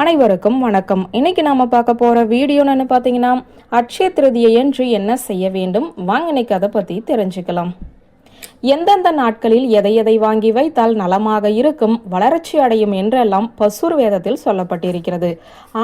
அனைவருக்கும் வணக்கம். இன்னைக்கு நாம பார்க்க போற வீடியோன்னு பார்த்தீங்கன்னா அட்சய திருதியை என்று என்ன செய்ய வேண்டும்? வாங்க இன்னைக்கு அதை பத்தி தெரிஞ்சுக்கலாம். எந்தெந்த நாட்களில் எதை எதை வாங்கி வைத்தால் நலமாக இருக்கும் வளர்ச்சி அடையும் என்றெல்லாம் பசுர் வேதத்தில் சொல்லப்பட்டிருக்கிறது.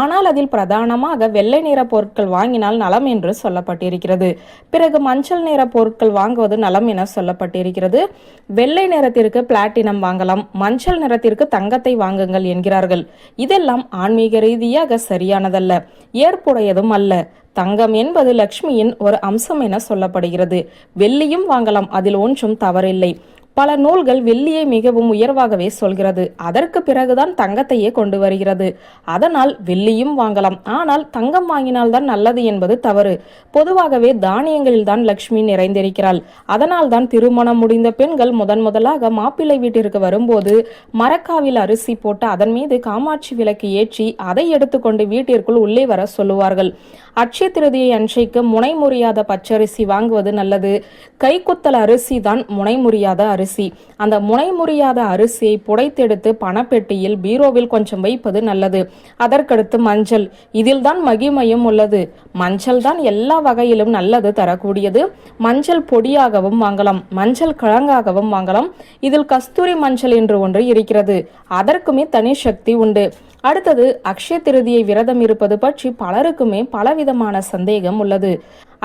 ஆனால் அதில் பிரதானமாக வெள்ளை நிற பொருட்கள் வாங்கினால் நலம் என்று சொல்லப்பட்டிருக்கிறது. பிறகு மஞ்சள் நிற பொருட்கள் வாங்குவது நலம் என சொல்லப்பட்டிருக்கிறது. வெள்ளை நிறத்திற்கு பிளாட்டினம் வாங்கலாம் மஞ்சள் நிறத்திற்கு தங்கத்தை வாங்குங்கள் என்கிறார்கள். இதெல்லாம் ஆன்மீக ரீதியாக சரியானதல்ல ஏற்புடையதும் அல்ல. தங்கம் என்பது லக்ஷ்மியின் ஒரு அம்சம் என சொல்லப்படுகிறது. வெள்ளியும் வாங்கலாம் அதில் ஒன்றும் தவறில்லை. பல நூல்கள் வெள்ளியை மிகவும் உயர்வாகவே சொல்கிறது. அதற்கு பிறகுதான் தங்கத்தையே கொண்டு வருகிறது. அதனால் வெள்ளியும் வாங்கலாம். ஆனால் தங்கம் வாங்கினால் தான் நல்லது என்பது தவறு. பொதுவாகவே தானியங்களில் தான் லக்ஷ்மி நிறைந்திருக்கிறாள். அதனால் தான் திருமணம் முடிந்த பெண்கள் முதன் முதலாக மாப்பிள்ளை வீட்டிற்கு வரும்போது மரக்காவில் அரிசி போட்டு அதன் மீது காமாட்சி விளக்கு ஏற்றி அதை எடுத்துக்கொண்டு வீட்டிற்குள் உள்ளே வர சொல்லுவார்கள். அட்சய திருதியை அன்றைக்கு முனை முறியாத பச்சரிசி வாங்குவது நல்லது. கைக்குத்தல் அரிசி தான் முனை முறியாத அரிசி. அந்த முனை முறியாத அரிசியை புடைத்தெடுத்து பணப்பெட்டியில் பீரோவில் கொஞ்சம் வைப்பது நல்லது. அதற்கடுத்து மஞ்சள். இதில் தான் மகிமையும் உள்ளது. மஞ்சள் தான் எல்லா வகையிலும் நல்லது தரக்கூடியது. மஞ்சள் பொடியாகவும் வாங்கலாம். மஞ்சள் கிழங்காகவும் வாங்கலாம். இதில் கஸ்தூரி மஞ்சள் என்று ஒன்று இருக்கிறது. அதற்குமே தனி சக்தி உண்டு. அடுத்தது அக்ஷய திருதியை விரதம் இருப்பது பற்றி பலருக்குமே பலவிதமான சந்தேகம் உள்ளது.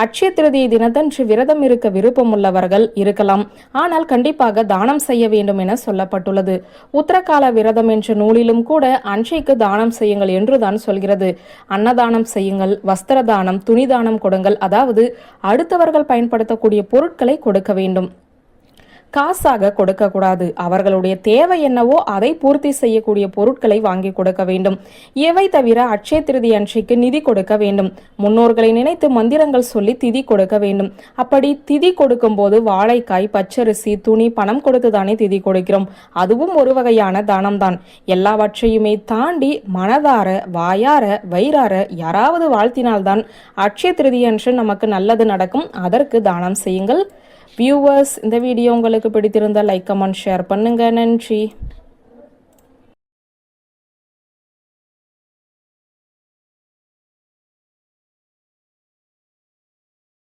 அட்சய திருதியை தினத்தன்று விரதம் இருக்க விருப்பம் உள்ளவர்கள் இருக்கலாம். ஆனால் கண்டிப்பாக தானம் செய்ய வேண்டும் என சொல்லப்பட்டுள்ளது. உத்தரகால விரதம் என்ற நூலிலும் கூட அன்றைக்கு தானம் செய்யுங்கள் என்றுதான் சொல்கிறது. அன்னதானம் செய்யுங்கள் வஸ்திர தானம் துணி தானம் கொடுங்கள். அதாவது அடுத்தவர்கள் பயன்படுத்தக்கூடிய பொருட்களை கொடுக்க வேண்டும். காசாக கொடுக்கக்கூடாது அவர்களுடைய தேவை என்னவோ அதை பூர்த்தி செய்யக்கூடிய பொருட்களை வாங்கி கொடுக்க வேண்டும். இவை தவிர அட்சய திருதி அன்றைக்கு நிதி கொடுக்க வேண்டும். முன்னோர்களை நினைத்து மந்திரங்கள் சொல்லி திதி கொடுக்க வேண்டும். அப்படி திதி கொடுக்கும் போது வாழைக்காய் பச்சரிசி துணி பணம் கொடுத்து தானே திதி கொடுக்கிறோம். அதுவும் ஒரு வகையான தானம்தான். எல்லாவற்றையுமே தாண்டி மனதார வாயார வயிறார யாராவது வாழ்த்தினால்தான் அட்சய திருதி அன்று நமக்கு நல்லது நடக்கும். அதற்கு தானம் செய்யுங்கள். வியூவர்ஸ் இந்த வீடியோ உங்களுக்கு பிடித்திருந்தால் லைக் கமெண்ட் ஷேர் பண்ணுங்க. நன்றி.